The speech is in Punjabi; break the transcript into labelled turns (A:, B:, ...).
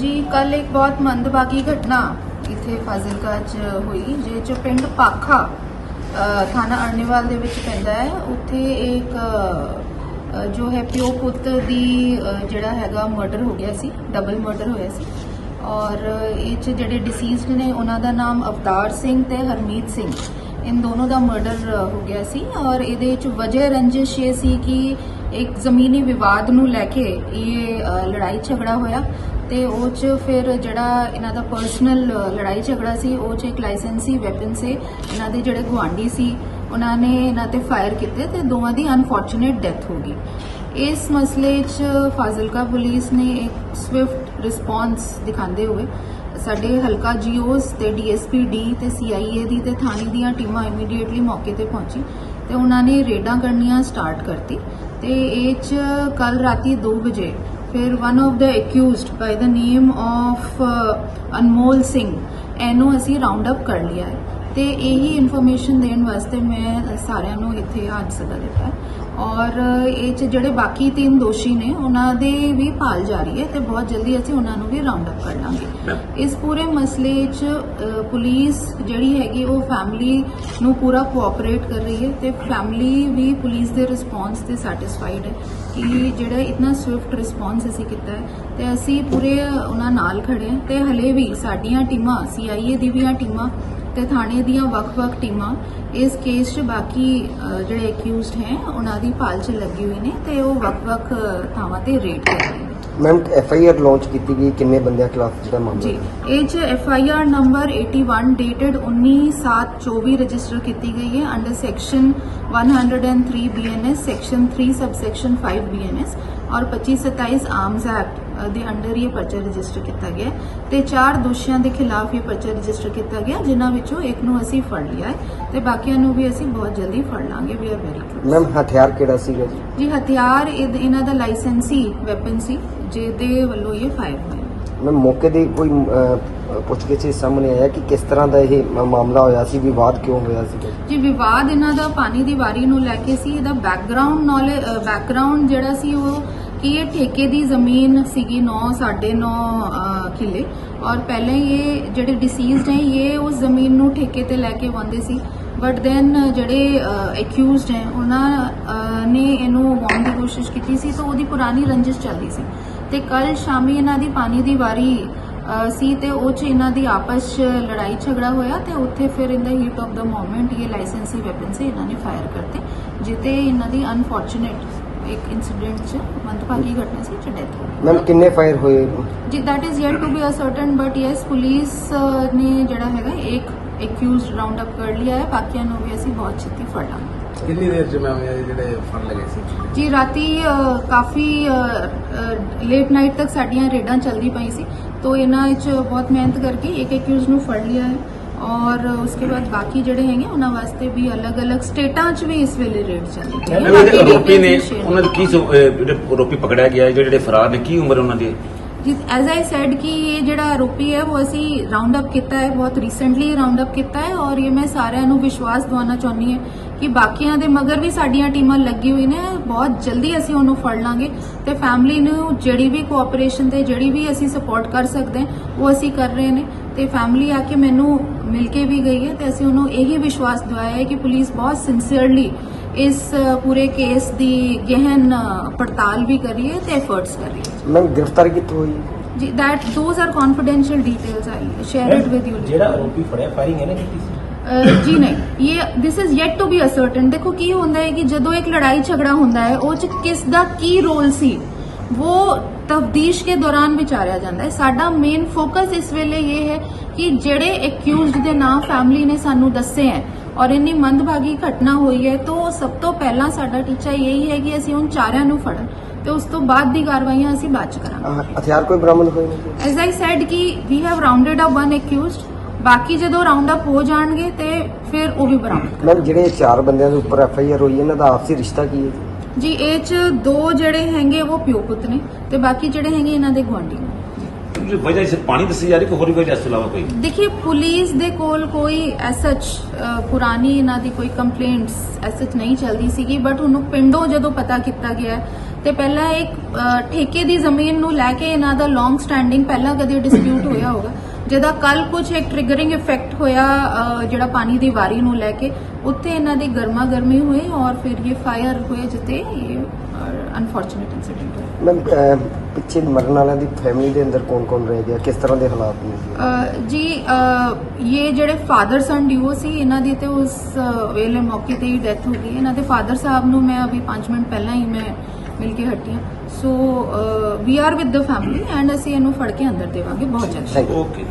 A: ਜੀ ਕੱਲ ਇੱਕ ਬਹੁਤ ਮੰਦਭਾਗੀ ਘਟਨਾ ਇੱਥੇ ਫਾਜ਼ਿਲਕਾ 'ਚ ਹੋਈ ਜਿਹ 'ਚ ਪਿੰਡ ਪਾਖਾ ਥਾਣਾ ਅਰਨੀਵਾਲ ਦੇ ਵਿੱਚ ਪੈਂਦਾ ਹੈ। ਉੱਥੇ ਇੱਕ ਜੋ ਹੈ ਪਿਓ ਪੁੱਤ ਦੀ ਜਿਹੜਾ ਹੈਗਾ ਮਰਡਰ ਹੋ ਗਿਆ ਸੀ ਡਬਲ ਮਰਡਰ ਹੋਇਆ ਸੀ। ਔਰ ਇਹ 'ਚ ਜਿਹੜੇ ਡਿਸੀਜ਼ਡ ਨੇ, ਉਹਨਾਂ ਦਾ ਨਾਮ ਅਵਤਾਰ ਸਿੰਘ ਤੇ ਹਰਮੀਤ ਸਿੰਘ। ਇਨ ਦੋਨੋਂ ਦਾ ਮਰਡਰ ਹੋ ਗਿਆ ਸੀ। ਔਰ ਇਹਦੇ 'ਚ ਵਜ੍ਹਾ ਰੰਜਿਸ਼ ਇਹ ਸੀ ਕਿ ਇੱਕ ਜ਼ਮੀਨੀ ਵਿਵਾਦ ਨੂੰ ਲੈ ਕੇ ਇਹ ਲੜਾਈ ਝਗੜਾ ਹੋਇਆ। ਤੇ ਉਹ ਚ ਫਿਰ ਜਿਹੜਾ ਇਹਨਾਂ ਦਾ ਪਰਸਨਲ ਲੜਾਈ ਝਗੜਾ ਸੀ, ਉਹ ਚ ਇੱਕ ਲਾਇਸੈਂਸੀ ਵੈਪਨ ਸੀ, ਇਹਨਾਂ ਦੇ ਜਿਹੜੇ ਗੁਆਂਢੀ ਸੀ, ਉਹਨਾਂ ਨੇ ਇਹਨਾਂ ਤੇ ਫਾਇਰ ਕੀਤੇ ਤੇ ਦੋਵਾਂ ਦੀ ਅਨਫੋਰਚੂਨੇਟ ਡੈਥ ਹੋ ਗਈ। ਇਸ ਮਸਲੇ 'ਚ ਫਾਜ਼ਿਲਕਾ ਪੁਲਿਸ ਨੇ ਇੱਕ ਸਵਿਫਟ ਰਿਸਪਾਂਸ ਦਿਖਾਉਂਦੇ ਹੋਏ ਸਾਡੇ ਹਲਕਾ ਜੀਓਸ ਤੇ ਡੀਐਸਪੀ ਡੀ ਤੇ ਸੀਆਈਏ ਦੀ ਤੇ ਥਾਣੇ ਦੀਆਂ ਟੀਮਾਂ ਇਮੀਡੀਏਟਲੀ ਮੌਕੇ ਤੇ ਪਹੁੰਚੀ ਤੇ ਉਹਨਾਂ ਨੇ ਰੇਡਾਂ ਕਰਨੀਆਂ ਸਟਾਰਟ ਕਰਤੀ ਤੇ ਇਹ 'ਚ ਕੱਲ ਰਾਤੀ 2 ਵਜੇ ਫਿਰ one of the accused by the name of Anmol Singh ਇਹਨੂੰ ਅਸੀਂ ਰਾਉਂਡ ਅਪ ਕਰ ਲਿਆ ਹੈ। ਤੇ ਇਹੀ ਇਨਫੋਰਮੇਸ਼ਨ ਦੇਣ ਵਾਸਤੇ ਮੈਂ ਸਾਰਿਆਂ ਨੂੰ ਇੱਥੇ ਅੱਜ ਸੱਦਾ ਦਿੱਤਾ। ਔਰ ਇਹ ਚ ਜਿਹੜੇ ਬਾਕੀ ਤਿੰਨ ਦੋਸ਼ੀ ਨੇ ਉਹਨਾਂ ਦੇ ਵੀ ਭਾਲ ਜਾਰੀ ਹੈ ਤੇ ਬਹੁਤ ਜਲਦੀ ਅਸੀਂ ਉਹਨਾਂ ਨੂੰ ਵੀ ਰਾਉਂਡ ਅਪ ਕਰ ਲਾਂਗੇ। ਇਸ ਪੂਰੇ ਮਸਲੇ 'ਚ ਪੁਲਿਸ ਜਿਹੜੀ ਹੈਗੀ ਉਹ ਫੈਮਿਲੀ ਨੂੰ ਪੂਰਾ ਕੋਆਪਰੇਟ ਕਰ ਰਹੀ ਹੈ ਤੇ ਫੈਮਿਲੀ ਵੀ ਪੁਲਿਸ ਦੇ ਰਿਸਪੌਂਸ ਤੇ ਸੈਟੀਸਫਾਈਡ ਹੈ ਕਿ ਜਿਹੜਾ ਇਤਨਾ ਸਵਿਫਟ ਰਿਸਪੌਂਸ ਅਸੀਂ ਕੀਤਾ ਹੈ ਤੇ ਅਸੀਂ ਪੂਰੇ ਉਹਨਾਂ ਨਾਲ ਖੜੇ ਹਾਂ ਤੇ ਹਲੇ ਵੀ ਸਾਡੀਆਂ ਟੀਮਾਂ ਸੀਆਈਏ ਦੀ ਵੀ ਟੀਮਾਂ ਤੇ ਥਾਣੇ ਦੀਆਂ ਵੱਖ-ਵੱਖ ਟੀਮਾਂ ਇਸ ਕੇਸ 'ਚ ਬਾਕੀ ਜਿਹੜੇ ਅਕਿਊਜ਼ਡ ਹੈ ਉਹਨਾਂ ਦੀ ਭਾਲ 'ਚ ਲੱਗੀ ਹੋਈ ਨੇ ਤੇ ਉਹ ਵੱਖ-ਵੱਖ ਥਾਵਾਂ ਤੇ ਰੇਡ ਕਰ ਰਹੇ ਨੇ
B: ma'am F I R launch ਕੀਤੀ ਗਈ ਕਿੰਨੇ ਬੰਦਿਆਂ ਖਿਲਾਫ ਜਿਹੜਾ ਮਾਮਲਾ
A: ਜੀ? ਇਹ ਚ F I R number 81 dated 19/7/24 register ਕੀਤੀ ਗਈ ਹੈ under section 103 BNS section 3 subsection 5 BNS ਔਰ 2527 ਆਰਮਸ ਐਕਟ ਦੇ ਅੰਡਰ ਇਹ ਪਰਚਾ ਰਜਿਸਟਰ ਕੀਤਾ ਗਿਆ ਤੇ ਚਾਰ ਦੋਸ਼ੀਆਂ ਦੇ ਖਿਲਾਫ ਇਹ ਪਰਚਾ ਰਜਿਸਟਰ ਕੀਤਾ ਗਿਆ ਜਿਨ੍ਹਾਂ ਵਿੱਚੋਂ ਇੱਕ ਨੂੰ ਅਸੀਂ ਫੜ ਲਿਆ ਹੈ ਤੇ ਬਾਕੀਆਂ ਨੂੰ ਵੀ ਅਸੀਂ ਬਹੁਤ ਜਲਦੀ ਫੜ ਲਾਂਗੇ we are very close
B: ma'am ਹਥਿਆਰ ਕਿਹੜਾ ਸੀਗਾ ਜੀ?
A: ਜੀ ਹਥਿਆਰ ਇਹ- ਇਹਨਾਂ ਦਾ ਲਾਇਸੈਂਸੀ ਵੈਪਨ ਸੀ ਜਿਹਦੇ ਵੱਲੋਂ ਇਹ ਫਾਇਰ ਹੋਇਆ।
B: ਮੈਮ ਮੌਕੇ ਦੀ ਕੋਈ ਪੁੱਛਗਿੱਛ ਸਾਹਮਣੇ ਆਇਆ ਕਿ ਕਿਸ ਤਰ੍ਹਾਂ ਦਾ ਇਹ ਮਾਮਲਾ ਹੋਇਆ ਸੀ ਵਿਵਾਦ ਕਿਉਂ ਹੋਇਆ ਸੀਗਾ?
A: ਜੀ ਵਿਵਾਦ ਇਹਨਾਂ ਦਾ ਪਾਣੀ ਦੀ ਵਾਰੀ ਨੂੰ ਲੈ ਕੇ ਸੀ ਇਹਦਾ ਬੈਕਗ੍ਰਾਉਂਡ ਨੌਲੇਜ ਬੈਕਗ੍ਰਾਉਂਡ ਜਿਹੜਾ ਸੀ ਉਹ ਕਿ ਇਹ ਠੇਕੇ ਦੀ ਜ਼ਮੀਨ ਸੀਗੀ 9 9.5 ਕਿੱਲੇ। ਔਰ ਪਹਿਲੇ ਇਹ ਜਿਹੜੇ ਡਿਸੀਜ਼ਡ ਹੈ, ਇਹ ਉਸ ਜ਼ਮੀਨ ਨੂੰ ਠੇਕੇ ਤੇ ਲੈ ਕੇ ਆਉਂਦੇ ਸੀ। ਬਟ ਦੈਨ ਜਿਹੜੇ ਅਕਿਊਜ਼ਡ ਹੈ, ਉਹਨਾਂ ਨੇ ਇਹਨੂੰ ਵਾਉਣ ਦੀ ਕੋਸ਼ਿਸ਼ ਕੀਤੀ ਸੀ, ਤਾਂ ਉਹਦੀ ਪੁਰਾਣੀ ਰੰਜਿਸ਼ ਚੱਲਦੀ ਸੀ। ਤੇ ਕੱਲ ਸ਼ਾਮੀ ਇਹਨਾਂ ਦੀ ਪਾਣੀ ਦੀ ਵਾਰੀ ਸੀ ਤੇ ਉਹ ਚ ਇਹਨਾਂ ਦੀ ਆਪਸ ਚ ਲੜਾਈ ਝਗੜਾ ਹੋਇਆ ਤੇ ਉੱਥੇ ਫਿਰ in the heat of the moment ਇਹ ਲਾਇਸੈਂਸੀ ਵੈਪਨ ਸੇ, ਇਹਨਾਂ ਨੇ ਫਾਇਰ ਕਰਤੇ ਜਿੱਤੇ ਇਹਨਾਂ ਦੀ ਅਨਫੋਰਚੂਨੇਟ ਇੱਕ ਇਨਸੀਡੈਂਟ ਚ ਮੰਦਭਾਗੀ ਘਟਨਾ ਸੀ ਚ ਡੈਥ ਹੋ ਗਈ
B: ਮੈਮ ਕਿੰਨੇ ਫਾਇਰ ਹੋਏ?
A: ਜੀ that is yet to be ascertained but yes police ਨੇ ਜਿਹੜਾ ਹੈਗਾ ਇੱਕ ਅਕਿਊਜ਼ਡ ਰਾਉਂਡ ਅਪ ਕਰ ਲਿਆ ਹੈ। ਬਾਕੀਆਂ ਨੂੰ ਵੀ ਅਸੀਂ ਬਹੁਤ ਛੇਤੀ ਫੜ ਲਾਂਗੇ।
C: ਕਿੰਨੀ ਦੇਰ ਚ ਮੈਂ ਇਹ ਜਿਹੜੇ ਫੜ ਲਗੇ ਸੀ?
A: ਜੀ ਰਾਤੀ ਅ, ਕਾਫੀ ਲੇਟ ਨਾਈਟ ਤੱਕ ਸਾਡੀਆਂ ਰੇਡਾਂ ਚੱਲਦੀ ਪਈ ਸੀ। ਤੋ ਇਹਨਾਂ ਵਿੱਚ ਬਹੁਤ ਮਿਹਨਤ ਕਰਕੇ ਇੱਕ ਅਕਿਊਜ਼ ਨੂੰ ਫੜ ਲਿਆ ਹੈ। ਔਰ ਉਸਕੇ ਬਾਅਦ ਬਾਕੀ ਜਿਹੜੇ ਹੈਗੇ ਉਹਨਾਂ ਵਾਸਤੇ ਵੀ ਅਲੱਗ-ਅਲੱਗ ਸਟੇਟਾਂ 'ਚ ਵੀ ਇਸ ਵੇਲੇ ਰੇਡ ਚੱਲ ਰਹੀ ਹੈ
D: ਜਿਹੜੇ ਆਰੋਪੀ ਨੇ ਉਹਨਾਂ ਦੀ ਕੀ ਸੋ- ਅਹ ਜਿਹੜੇ ਆਰੋਪੀ ਪਕੜਿਆ ਗਿਆ ਹੈ, ਜਿਹੜੇ ਫਰਾਰ ਨੇ ਕੀ ਉਮਰ ਉਹਨਾਂ ਦੀ
A: ਜਿਸ ਐਜ਼ ਆਈ ਸੈਡ ਕਿ ਇਹ ਜਿਹੜਾ ਆਰੋਪੀ ਹੈ, ਉਹ ਅਸੀਂ ਰਾਉਂਡ ਅਪ ਕੀਤਾ ਹੈ, ਬਹੁਤ ਰੀਸੈਂਟਲੀ ਰਾਉਂਡ ਅਪ ਕੀਤਾ ਹੈ ਔਰ ਇਹ ਮੈਂ ਸਾਰਿਆਂ ਨੂੰ ਵਿਸ਼ਵਾਸ ਦਿਵਾਉਣਾ ਚਾਹੁੰਦੀ ਹਾਂ ਕਿ ਬਾਕੀਆਂ ਦੇ ਮਗਰ ਵੀ ਸਾਡੀਆਂ ਟੀਮਾਂ ਲੱਗੀ ਹੋਈ ਨੇ, ਬਹੁਤ ਜਲਦੀ ਅਸੀਂ ਉਹਨੂੰ ਫੜ ਲਾਂਗੇ ਤੇ ਫੈਮਿਲੀ ਨੂੰ ਜਿਹੜੀ ਵੀ ਕੋਆਪਰੇਸ਼ਨ ਤੇ ਜਿਹੜੀ ਵੀ ਅਸੀਂ ਸਪੋਰਟ ਕਰ ਸਕਦੇ ਹਾਂ, ਉਹ ਅਸੀਂ ਕਰ ਰਹੇ ਨੇ ਤੇ ਫੈਮਿਲੀ ਆ ਕੇ ਮੈਨੂੰ ਮਿਲ ਕੇ ਵੀ ਗਈ ਹੈ ਤੇ ਅਸੀਂ ਉਹਨੂੰ ਇਹੀ ਵਿਸ਼ਵਾਸ ਦਿਵਾਇਆ ਹੈ ਕਿ ਪੁਲਿਸ ਬਹੁਤ ਸਿੰਸੀਅਰਲੀ ਇਸ ਪੂਰੇ ਕੇਸ ਦੀ ਗਹਿਨ ਪੜਤਾਲ ਵੀ ਕਰ ਰਹੀ ਹੈ ਤੇ ਐਫਰਟਸ ਕਰ ਰਹੀ ਹੈ
B: ਮੈਮ ਗ੍ਰਿਫਤਾਰੀ ਕਿੱਥੋਂ ਹੋਈ?
A: ਜੀ that those are confidential details i share it with you.
E: ਜਿਹੜਾ ਆਰੋਪੀ ਫੜਿਆ ਫਾਇਰਿੰਗ ਇਹਨੇ ਕੀਤੀ ਸੀ?
A: ਜੀ ਨਹੀਂ ਇਹ this is yet to be ascertained ਦੇਖੋ ਕੀ ਹੁੰਦਾ ਹੈ ਕਿ ਜਦੋਂ ਇੱਕ ਲੜਾਈ ਝਗੜਾ ਹੁੰਦਾ ਹੈ ਉਹ ਚ ਕਿਸ ਦਾ ਕੀ ਰੋਲ ਸੀ ਉਹ ਤਫਦੀਸ਼ ਕੇ ਦੌਰਾਨ ਵਿਚਾਰਿਆ ਜਾਂਦਾ ਹੈ। ਸਾਡਾ ਮੇਨ ਫੋਕਸ ਇਸ ਵੇਲੇ ਇਹ ਹੈ ਕਿ ਜਿਹੜੇ ਅਕਿਊਜ਼ਡ ਦੇ ਨਾਮ ਫੈਮਿਲੀ ਨੇ ਸਾਨੂੰ ਦੱਸੇ ਹੈ ਔਰ ਇੰਨੀ ਮੰਦਭਾਗੀ ਘਟਨਾ ਹੋਈ ਹੈ ਤਾਂ ਸਭ ਤੋਂ ਪਹਿਲਾਂ ਸਾਡਾ ਟੀਚਾ ਇਹੀ ਹੈ ਕਿ ਅਸੀਂ ਉਹਨਾਂ ਚਾਰਿਆਂ ਨੂੰ ਫੜਨ ਤੇ ਉਸ ਤੋਂ ਬਾਅਦ ਦੀ ਕਾਰਵਾਈਆਂ ਅਸੀਂ ਬਾਅਦ ਚ ਕਰਾਂਗੇ।
B: ਹਥਿਆਰ ਕੋਈ ਬਰਾਮਦ ਹੋਏ ਨਹੀਂ
A: ਐਜ਼ ਆਈ ਸੈਡ ਕਿ we have rounded up one accused ਬਾਕੀ ਜਦੋਂ ਰਾਉਂਡ ਅਪ ਹੋ ਜਾਣਗੇ ਤੇ ਫਿਰ ਉਹ ਵੀ ਬਰਾਮਦ
B: ਮੈਮ ਜਿਹੜੇ ਚਾਰ ਬੰਦਿਆਂ ਦੇ ਉੱਪਰ ਐਫ ਆਈ ਆਰ ਹੋਈ ਇਹਨਾਂ ਦਾ ਆਪਸੀ ਰਿਸ਼ਤਾ ਕੀ ਹੈ ਜੀ?
A: ਇਹ ਚ ਦੋ ਜਿਹੜੇ ਹੈਗੇ ਉਹ ਪਿਓ ਪੁੱਤ ਨੇ ਤੇ ਬਾਕੀ ਜਿਹੜੇ ਹੈਗੇ ਇਹਨਾਂ ਦੇ ਗੁਆਂਢੀ ਨੇ
D: ਜੋ ਵਜ੍ਹਾ ਇਸ ਪਾਣੀ ਦੱਸੀ ਜਾ ਰਹੀ ਕੋਈ ਹੋਰ ਵੀ ਵਜ੍ਹਾ ਇਸ ਤੋਂ
A: ਪੁਲਿਸ ਦੇ ਕੋਲ ਕੋਈ ਐਸਚ ਪੁਰਾਣੀ ਇਹਨਾਂ ਦੀ ਕੋਈ ਕੰਪਲੇਂਟਸ ਐਸਚ ਨਹੀਂ ਚੱਲਦੀ ਸੀਗੀ ਬਟ ਉਹਨੂੰ ਪਿੰਡੋਂ ਜਦੋਂ ਪਤਾ ਕੀਤਾ ਗਿਆ ਹੈ, ਤੇ ਪਹਿਲਾਂ ਇੱਕ ਅ, ਠੇਕੇ ਦੀ ਜ਼ਮੀਨ ਨੂੰ ਲੈ ਕੇ ਇਹਨਾਂ ਦਾ ਲੌਂਗ ਸਟੈਂਡਿੰਗ ਪਹਿਲਾਂ ਕਦੇ ਡਿਸਪਿਊਟ ਹੋਇਆ ਹੋਗਾ ਜਿਹਦਾ ਕੱਲ ਕੁਝ ਇੱਕ ਟ੍ਰਿਗਰਿੰਗ ਇਫੈਕਟ ਹੋਇਆ ਅ, ਜਿਹੜਾ ਪਾਣੀ ਦੀ ਵਾਰੀ ਨੂੰ ਲੈ ਕੇ ਉੱਥੇ ਇਹਨਾਂ ਦੀ ਗਰਮਾ ਗਰਮੀ ਹੋਈ ਔਰ ਫਿਰ ਇਹ ਫਾਇਰ ਹੋਏ ਜਿੱਤੇ ਇਹ ਅਨਫੋਰਚੂਨੇਟ ਇਨਸੀਡੈਂਟ ਹੋਇਆ
B: ਮੈਮ ਪਿੱਛੇ ਮਰਨ ਵਾਲਿਆਂ ਦੀ ਫੈਮਿਲੀ ਦੇ ਅੰਦਰ ਕੌਣ ਕੌਣ ਰਹਿ ਗਿਆ? ਕਿਸ ਤਰ੍ਹਾਂ ਦੇ ਹਾਲਾਤ ਨੇ ਜੀ?
A: ਅ, ਜੀ ਅ, ਇਹ ਜਿਹੜੇ ਫਾਦਰ ਸਨ ਡਿਵੋ ਸੀ ਇਹਨਾਂ ਦੀ ਤੇ ਉਸ ਅ, ਵੇਲੇ ਮੌਕੇ ਤੇ ਹੀ ਡੈਥ ਹੋ ਗਈ। ਇਹਨਾਂ ਦੇ ਫਾਦਰ ਸਾਹਿਬ ਨੂੰ ਮੈਂ ਅਭੀ 5 ਮਿੰਟ ਪਹਿਲਾਂ ਹੀ ਮੈਂ ਮਿਲ ਕੇ ਹਟੀ ਹਾਂ। So we are with the family and ਅਸੀਂ ਇਹਨੂੰ ਫੜ ਕੇ ਅੰਦਰ ਦੇਵਾਂਗੇ। ਬਹੁਤ ਜਲਦੀ.
D: ਓਕੇ